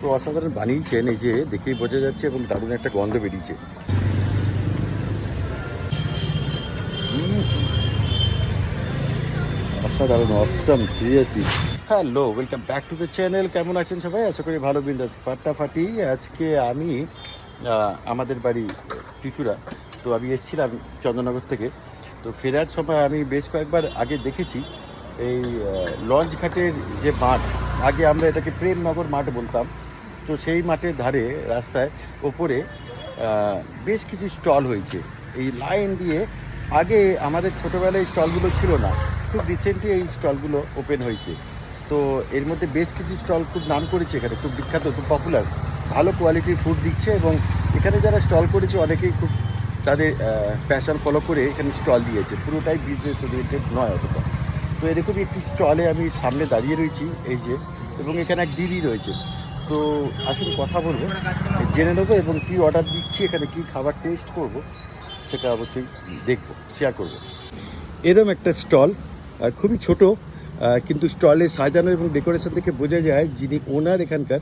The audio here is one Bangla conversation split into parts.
তো অসাধারণ বানিয়েছেন এই যে দেখেই বোঝা যাচ্ছে এবং দারুণ একটা গন্ধ বেরিয়েছে। অসাধারণ awesome seriously hello welcome back to the channel কেমন আছেন সবাই? আশা করি ভালো, বিন্দাস, ফাটাফাটি। আজকে আমি আমাদের বাড়ি চুচুড়া তো আমি এসেছিলাম চন্দ্রনগর থেকে। তো ফেরার সময় আমি বেশ কয়েকবার আগে দেখেছি এই লঞ্চ ঘাটের যে মাঠ। আগে আমরা এটাকে প্রেমনগর মাঠ বলতাম। তো সেই মাঠের ধারে, রাস্তায় ওপরে বেশ কিছু স্টল হয়েছে। এই লাইন দিয়ে আগে আমাদের ছোটোবেলায় স্টলগুলো ছিল না, খুব রিসেন্টলি এই স্টলগুলো ওপেন হয়েছে। তো এর মধ্যে বেশ কিছু স্টল খুব নাম করেছে এখানে, খুব বিখ্যাত, খুব পপুলার ভালো কোয়ালিটির ফুড দিচ্ছে এবং এখানে যারা স্টল করেছে, অনেকেই খুব তাদের প্যাশন ফলো করে এখানে স্টল দিয়েছে। পুরোটাই বিজনেস ওরিয়েন্টেড নয় অতটা। তো এরকমই একটি স্টলে আমি সামনে দাঁড়িয়ে রয়েছি, এই যে, এবং এখানে এক দিদি রয়েছে। তো আসুন কথা বলব, জেনে নেব এবং কী অর্ডার দিচ্ছি, এখানে কী খাবার টেস্ট করব, সেটা অবশ্যই দেখব শেয়ার করব। এরম একটা স্টল খুবই ছোট কিন্তু স্টলে সাজানো এবং ডেকোরেশন থেকে বোঝা যায় যিনি ওনার এখানকার,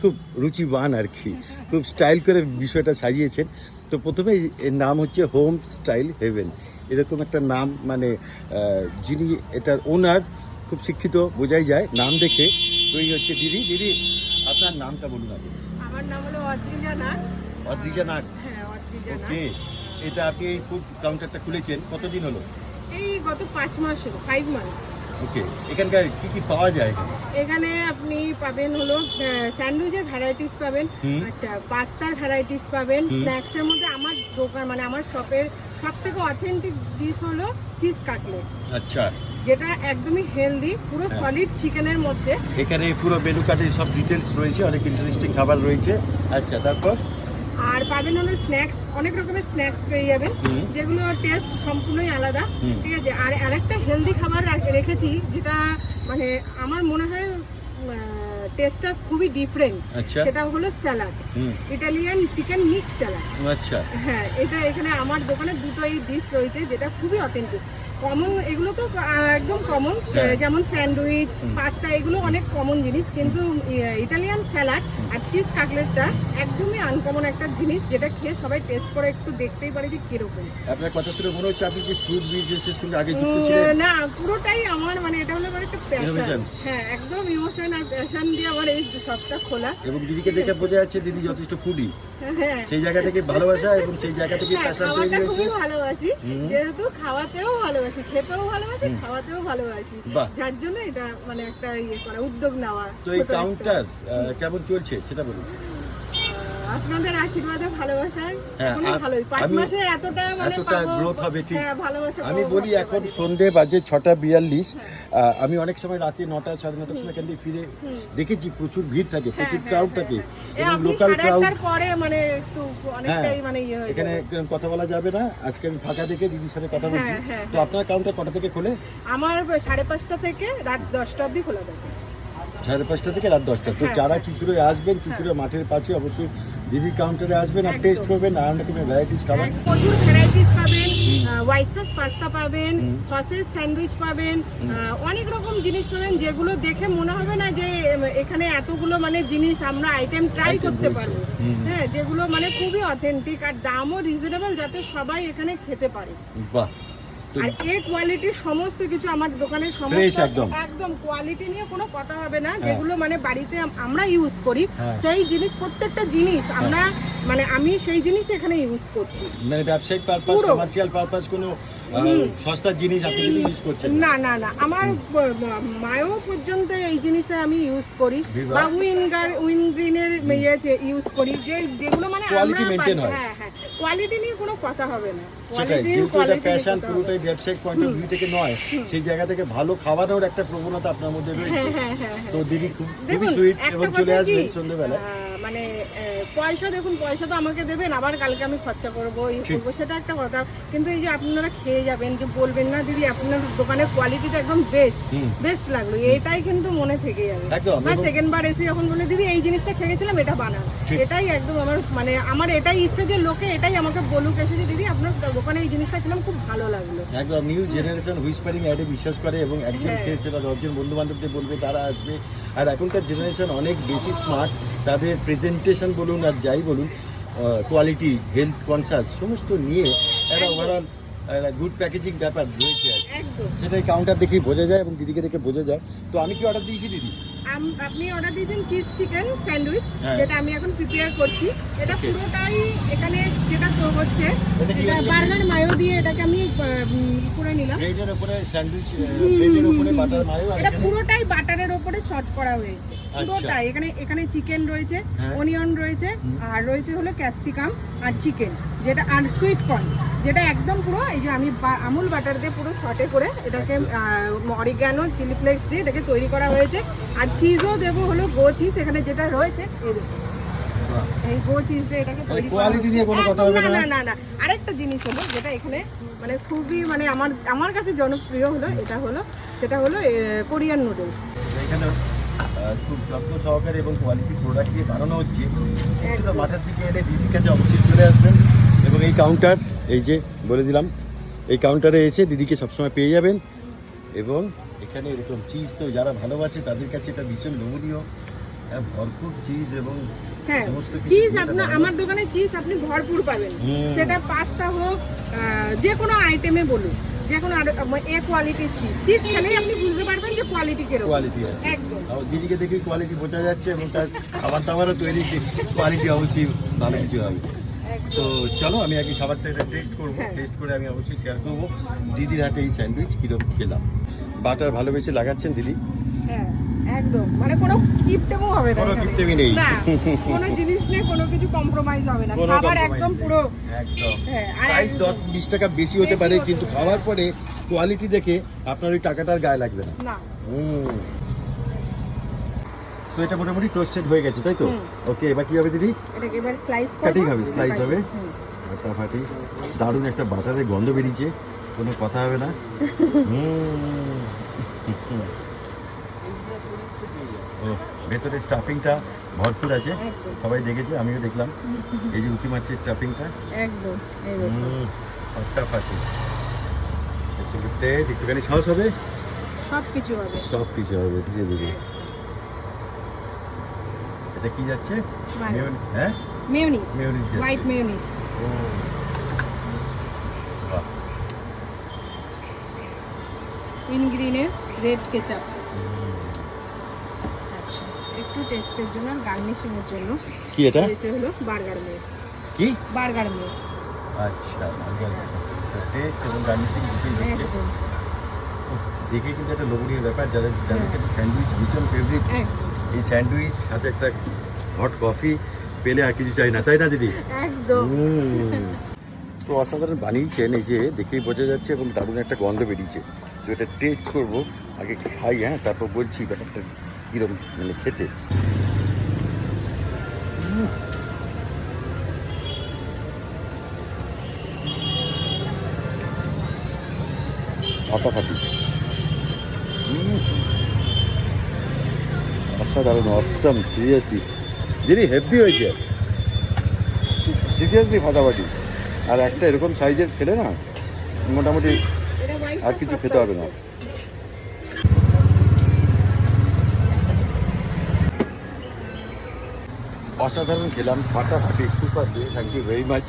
খুব রুচিবান আর কি, খুব স্টাইল করে বিষয়টা সাজিয়েছেন। তো প্রথমে এর নাম হচ্ছে হোম স্টাইল হেভেন এরকম একটা নাম মানে যিনি এটার ওনার খুব শিক্ষিত, বোঝাই যায়, নাম দেখে। তো এই হচ্ছে দিদি। দিদি আপনার নামটা বলুন আগে। আমার নাম হলো অদ্রিজা নাথ অদ্রিজা নাগ? হ্যাঁ অদ্রিজা নাথ ওকে এটা আপনি এই ফুড কাউন্টারটা খুলেছেন। কতদিন হলো? এই গত পাঁচ মাস হলো ফাইভ মান্থ ওকে এখানকার কি কি পাওয়া যায় এখানে? এখানে আপনি পাবেন হলো স্যান্ডউইচের ভ্যারাইটিস পাবেন আচ্ছা পাস্তার ভ্যারাইটিস পাবেন। স্ন্যাক্সের মধ্যে আমার দোকান মানে আমার শপের সব থেকে অথেন্টিক ডিশ হলো চিজ কাটলেট আচ্ছা। যেটা একদমই হেলদি পুরো হ্যাঁ। সলিড চিকেনের মধ্যে। এখানে পুরো মেনু কার্ডের সব ডিটেলস রয়েছে অনেক ইন্টারেস্টিং খাবার রয়েছে। আচ্ছা তারপর? আর পাবেন হলো স্ন্যাক্স অনেক রকমের স্ন্যাক্স পেয়ে যাবেন। যেগুলো টেস্ট সম্পূর্ণই আলাদা ঠিক আছে? আর আরেকটা হেলদি খাবার রেখেছি যেটা মানে আমার মনে হয় টেস্টটা খুবই ডিফারেন্ট আচ্ছা। সেটা হলো salad Italian chicken mix salad আচ্ছা। হ্যাঁ এটা এখানে আমার দোকানে দুটোই ডিশ রয়েছে যেটা খুবই অথেন্টিক কমন এগুলো তো একদম কমন হ্যাঁ। যেমন স্যান্ডউইচ পাস্তা এগুলো অনেক কমন জিনিস কিন্তু ইটালিয়ান স্যালাড আর চিজ কাটলেটটা একদমই আনকমন একটা জিনিস যেটা খেয়ে সবাই টেস্ট করে একটু দেখতেই পারে যে কীরকম। আপনার কথা শুনে মনে হচ্ছে আপনি কি ফুড বিজনেসের সঙ্গে আগে যুক্ত ছিলেন? না পুরোটাই আমার মানে এটা হলো আমার একটা? প্যাশন হ্যাঁ একদম ইমোশন আর প্যাশন দিয়ে আমার এই সবটা খোলা। এবং দিদিকে দেখে বোঝা যাচ্ছে দিদি যথেষ্ট ফুডি হ্যাঁ। সেই জায়গা থেকে ভালোবাসা এবং সেই জায়গা থেকে প্যাশন তৈরি হয়েছে। খুবই ভালোবাসি। যেহেতু খাওয়াতেও ভালোবাসি। খেতেও ভালোবাসি খাওয়াতেও ভালোবাসি। যার জন্য এটা মানে একটা ইয়ে করা উদ্যোগ নেওয়া তো এই কাউন্টার কেমন চলছে সেটা বলুন। আপনাদের আশীর্বাদে ভালোবাসায় হ্যাঁ, ভালোই। পাঁচ মাসে এতটা মানে এতটা গ্রোথ হবে ঠিক। হ্যাঁ, ভালোবাসা আমি বলি এখন সন্ধে বাজে ছটা বিয়াল্লিশ। আমি অনেক সময় রাতে নটা সাড়ে নটার সময় এখান থেকে ফিরে দেখেছি প্রচুর ভিড় থাকে হ্যাঁ, প্রচুর হ্যাঁ, ক্রাউড হ্যাঁ, থাকে। হ্যাঁ। লোকাল সাড়ে ক্রাউড পরে মানে একটু অনেকটাই মানে ইয়ে হয়ে এখানে কথা বলা যাবে না। আজকে আমি ফাঁকা দেখে দিদির সাথে কথা বলছি। হ্যাঁ, হ্যাঁ, তো আপনার কাউন্টার কটা থেকে খোলে? আমার সাড়ে পাঁচটা থেকে রাত দশটা অবধি খোলা থাকে। সাড়ে পাঁচটা থেকে রাত দশটা। তো হ্যাঁ। যারা চুচুড়ে আসবেন চুচুড়ে মাঠের পাশে অবশ্যই দিদির কাউন্টারে আসবেন আর টেস্ট করবেন নানান রকমের ভ্যারাইটিস খাবার প্রচুর ভ্যারাইটিস পাবেন হোয়াইট সস পাস্তা পাবেন সসেস স্যান্ডউইচ পাবেন অনেক রকম জিনিস পাবেন যেগুলো দেখে মনে হবে না যে এখানে এতগুলো মানে জিনিস আমরা আইটেম ট্রাই করতে পারব। হ্যাঁ যেগুলো মানে খুবই অথেন্টিক আর দামও রিজনেবল যাতে সবাই এখানে খেতে পারে। বাহ। আর এ কোয়ালিটির সমস্ত কিছু আমার Fresh সমস্ত একদম। একদম কোয়ালিটি নিয়ে কোনো কথা হবে না। যেগুলো মানে বাড়িতে আমরা ইউজ করি হ্যাঁ। সেই জিনিস প্রত্যেকটা জিনিস আমরা মানে আমি সেই জিনিস এখানে ইউজ করছি। মানে ব্যবসায়িক পারপাস কমার্শিয়াল পারপাস কোনো সস্তার জিনিস আপনি ইউজ করছেন না। না না আমার মায়ও পর্যন্ত এই জিনিসে আমি ইউজ করি। বা উইনগার উইন গ্রিনের ইয়ে ইউজ করি যে যেগুলো মানে maintain পাই- হয়। হ্যাঁ হ্যাঁ। কোয়ালিটি নিয়ে কোনো কথা হবে না। কোয়ালিটি কোয়ালিটি ফ্যাশন পুরোটাই ব্যবসায়িক পয়েন্ট অফ ভিউ থেকে নয়। সেই জায়গা থেকে ভালো খাওয়ানোর একটা প্রবণতা আপনার মধ্যে রয়েছে। হ্যাঁ হ্যাঁ হ্যাঁ। হ্যাঁ তো দিদি খুব খুবই সুইট এবং চলে আসবেন সন্ধ্যেবেলা মানে পয়সা দেখুন পয়সা তো আমাকে দেবেন আবার কালকে আমি খরচা করব এই করব সেটা একটা কথা। কিন্তু এই যে আপনারা খেয়ে যাবেন যে বলবেন না দিদি আপনার দোকানের কোয়ালিটিটা একদম বেস্ট বেস্ট লাগল এটাই কিন্তু মনে থেকে যাবে। এবং- সেকেন্ড বার এসে যখন বলে দিদি এই জিনিসটা খেয়ে গেছিলাম এটা বানান। এটাই একদম আমার মানে আমার এটাই ইচ্ছে যে লোকে এটাই আমাকে বলুক এসে যে দিদি আপনার দোকানে এই জিনিসটা খেলাম খুব ভালো লাগল। একদম নিউ জেনারেশন হুইসপারিং অ্যাডে বিশ্বাস করে এবং একজন হ্যাঁ। খেয়েছে দশজন বন্ধু বান্ধবদের বলবে তারা আসবে। আর এখনকার জেনারেশন অনেক বেশি স্মার্ট তাদের প্রেজেন্টেশন বলুন আর যাই বলুন কোয়ালিটি হেলথ কনসাস সমস্ত নিয়ে একটা ওভারঅল ওভারঅল গুড প্যাকেজিং ব্যাপার রয়েছে আর সেটাই কাউন্টার দেখেই বোঝা যায় এবং দিদিকে দেখে বোঝা যায়। তো আমি কি অর্ডার দিয়েছি দিদি? আপনি অর্ডার দিয়েছেন চিজ চিকেন স্যান্ডউইচ হ্যাঁ। যেটা আমি এখন প্রিপেয়ার করছি। এটা পুরোটাই এখানে যেটা তো হচ্ছে এটা? বার্গার মায়ো দিয়ে এটাকে আমি করে নিলাম। ব্রেডের উপরে স্যান্ডউইচ ব্রেডের উপরে বাটার মায়ো এটা পুরোটাই বাটারের ওপরে শর্ট করা হয়েছে। পুরোটাই। এখানে এখানে চিকেন রয়েছে হ্যাঁ। অনিয়ন রয়েছে আর রয়েছে হলো ক্যাপসিকাম আর চিকেন যেটা আর সুইট কর্ন যেটা একদম পুরো এই যে আমি আমুল বাটার দিয়ে পুরো শর্টে করে এটাকে অরিগানো চিলি ফ্লেক্স দিয়ে এটাকে তৈরি করা হয়েছে। আর চিজও দেবো হলো গো চিজ এখানে যেটা রয়েছে। এই। গো চিজ দিয়ে এটাকে তৈরি না না? না না না। আরেকটা জিনিস হলো যেটা এখানে মানে খুবই মানে আমার আমার কাছে জনপ্রিয় হলো এটা হলো সেটা হলো কোরিয়ান নুডলস এখানে খুব যত্ন সহকারে এবং কোয়ালিটি প্রোডাক্ট দিয়ে বানানো হচ্ছে। কিছুটা মাথার দিকে এলে দিদির কাছে অবশ্যই চলে আসবেন। এবং এই কাউন্টার এই যে বলে দিলাম এই কাউন্টারে এসে দিদিকে সবসময় পেয়ে যাবেন। এবং এখানে এরকম চিজ তো যারা ভালোবাসে তাদের কাছে এটা ভীষণ লোভনীয়। হ্যাঁ, ভরপুর চিজ এবং হ্যাঁ চিজ আপনার। আমার দোকানে চিজ আপনি ভরপুর পাবেন। সেটা পাস্তা হোক যে কোনো আইটেমে বলুন। যে কোনো এ কোয়ালিটির চিজ চিজ খেলেই আপনি বুঝতে পারবেন যে কোয়ালিটি কীরকম। কোয়ালিটি আছে। একদম। দিদিকে দেখে কোয়ালিটি বোঝা যাচ্ছে এবং তার খাবার দাবারও তৈরি কোয়ালিটি অবশ্যই ভালো কিছু হবে। তো চলো আমি আগে খাবারটা এটা টেস্ট করব। হ্যাঁ। টেস্ট করে আমি অবশ্যই শেয়ার করব। দিদির হাতে এই স্যান্ডউইচ কীরকম খেলাম। বাটার ভালোবেসে লাগাচ্ছেন দিদি? হ্যাঁ একদম। মানে কোনো কিপটেমও হবে না কোনো কিপটেমি নেই। না কোনো জিনিস নেই কোনো কিছু কম্প্রোমাইজ হবে না। খাবার একদম পুরো একদম। হ্যাঁ প্রাইস বিশ টাকা বেশি হতে পারে কিন্তু খাওয়ার পরে কোয়ালিটি দেখে আপনার ওই টাকাটার গায়ে লাগবে না। না। হুম। তো এটা মোটামুটি টোস্টেড হয়ে গেছে তাই তো? ওকে এবার কি হবে দিদি? এটাকে এবার স্লাইস Cutting হবে, slice হবে। ফাটাফাটি। দারুণ একটা বাটারের গন্ধ বেরিয়েছে। কোনো কথা হবে না। হুম। ও ভেতরে স্টাফিংটা ভরপুর আছে। সবাই দেখেছে আমিও দেখলাম। এই যে উঁকি মারছে স্টাফিংটা একদম ফাটাফাটি। একটুখানি সস হবে? সব কিছু হবে। সব কিছু হবে ধীরে ধীরে। এটা কি যাচ্ছে? হ্যাঁ? মেয়োনিজ Mayonnaise হোয়াইট মেয়োনিজ ও। একটু টেস্টের জন্য আর গার্নিশিং জন্য। কি এটা? রয়েছে হলো বার্গার কি? বার্গার আচ্ছা টেস্ট এবং গার্নিশিং দুটোই হচ্ছে। দেখে কিন্তু একটা লোভনীয় ব্যাপার। যাদের যাদের কাছে স্যান্ডউইচ ভীষণ ফেভারিট এই স্যান্ডউইচ সাথে একটা হট কফি পেলে আর কিছু চাই না তাই না দিদি? একদম। তো অসাধারণ বানিয়েছেন এই যে দেখেই বোঝা যাচ্ছে এবং দারুণ একটা গন্ধ বেরিয়েছে। তো এটা টেস্ট করব আগে খাই হ্যাঁ তারপর বলছি ব্যাপারটা। কীরকম মানে খেতে। ফাটাফাটি। অসাধারণ অসম সিরিয়াসলি যিনি হেভি হয়েছে। সিরিয়াসলি ফাটাফাটি আর একটা এরকম সাইজের খেলে না মোটামুটি আর কিছু খেতে হবে না। অসাধারণ খেলাম ফাটাফাটি super day thank you very much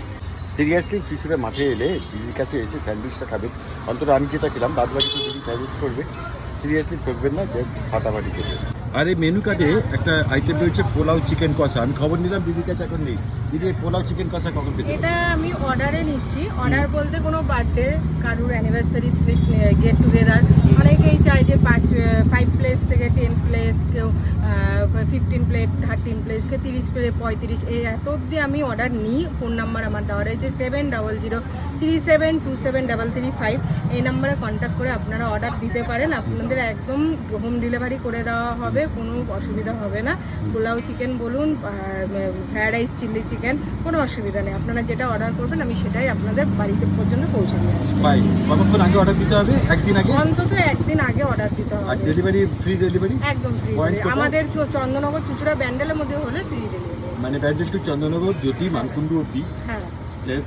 seriously Chuchura মাঠে এলে দিদির কাছে এসে স্যান্ডউইচটা খাবেন অন্তত আমি যেটা খেলাম বাদ বাকি তো দিদি সাজেস্ট করবে। সিরিয়াসলি ঠকবেন না জাস্ট ফাটাফাটি খেতে আর এই মেনু কার্ডে একটা আইটেম রয়েছে পোলাও চিকেন কষা। আমি খবর নিলাম দিদির কাছে এখন নেই। দিদি পোলাও চিকেন কষা কখন পেতে এটা আমি অর্ডারে নিচ্ছি। অর্ডার বলতে কোনো বার্থডে কারুর অ্যানিভার্সারি গেট টুগেদার অনেকেই চায় যে পাঁচ ফাইভ প্লেস থেকে টেন প্লেস কেউ ফিফটিন প্লেট থার্টিন প্লেস কেউ তিরিশ প্লেট পঁয়ত্রিশ। এই এত অবধি আমি অর্ডার নিই। ফোন নাম্বার আমার দেওয়া রয়েছে seven double zero three seven two seven double three five এই নাম্বারে কন্ট্যাক্ট করে আপনারা অর্ডার দিতে পারেন। আপনাদের একদম হোম ডেলিভারি করে দেওয়া হবে কোনো অসুবিধা হবে না। পোলাও চিকেন বলুন ফ্রায়েড রাইস চিলি চিকেন কোনো অসুবিধা নেই। আপনারা যেটা অর্ডার করবেন আমি সেটাই আপনাদের বাড়িতে পর্যন্ত পৌঁছে দিয়ে আসব। কতক্ষণ আগে অর্ডার দিতে হবে? একদিন আগে? অন্তত একদিন আগে অর্ডার দিতে আর হবে ডেলিভারি ফ্রি ডেলিভারি একদম ফ্রি আমাদের চন্দননগর চুচুড়া ব্যান্ডেলের মধ্যে হলে ফ্রি ডেলিভারি মানে ব্যান্ডেল টু চন্দননগর জ্যোতি মানকুণ্ডু অব্দি হ্যাঁ।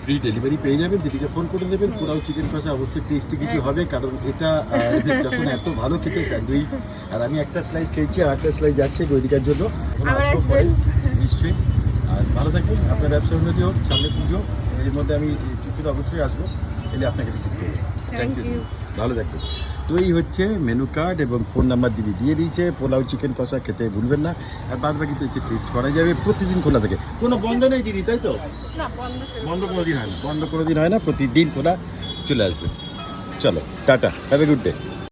ফ্রি ডেলিভারি পেয়ে যাবেন দিদিকে ফোন করে দেবেন পোলাও চিকেন কষা অবশ্যই টেস্টি কিছু হবে কারণ এটা যখন এত ভালো খেতে স্যান্ডউইচ আর আমি একটা স্লাইস খেয়েছি আর একটা স্লাইস যাচ্ছে গৈরিকার জন্য নিশ্চয়ই। আর। ভালো থাকবেন আপনার ব্যবসা উন্নতি হোক সামনে পুজো এর মধ্যে আমি টিচুরা অবশ্যই আসব এলে আপনাকে রিসিভ করব। Thank you. ভালো থাকবেন তো এই হচ্ছে মেনু কার্ড এবং ফোন নাম্বার দিদি দিয়ে দিয়েছে পোলাও চিকেন কষা খেতে ভুলবেন না। আর বাদ বাকি তো এসে টেস্ট করা যাবে প্রতিদিন খোলা থাকে। কোনো বন্ধ নেই দিদি তাই তো? বন্ধ বন্ধ কোনো দিন হয় না। বন্ধ কোনো দিন হয় না প্রতিদিন খোলা চলে আসবে। চলো tata have a good day